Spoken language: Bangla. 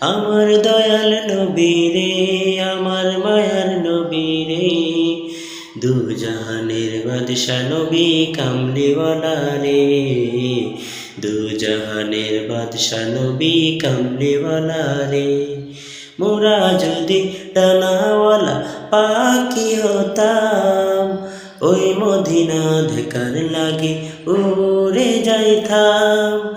আমার দয়াল নবী রে, আমার মায়ার নবী রে। দু জাহানের বাদশা নবী কামলিওয়ালা রে। দু জাহানের বাদশা নবী কামলিওয়ালা রে। মোরা যদি ডানাওয়ালা পাখি হতাম, ওই মদিনা ঢেকার লাগে উড়ে যাইতাম।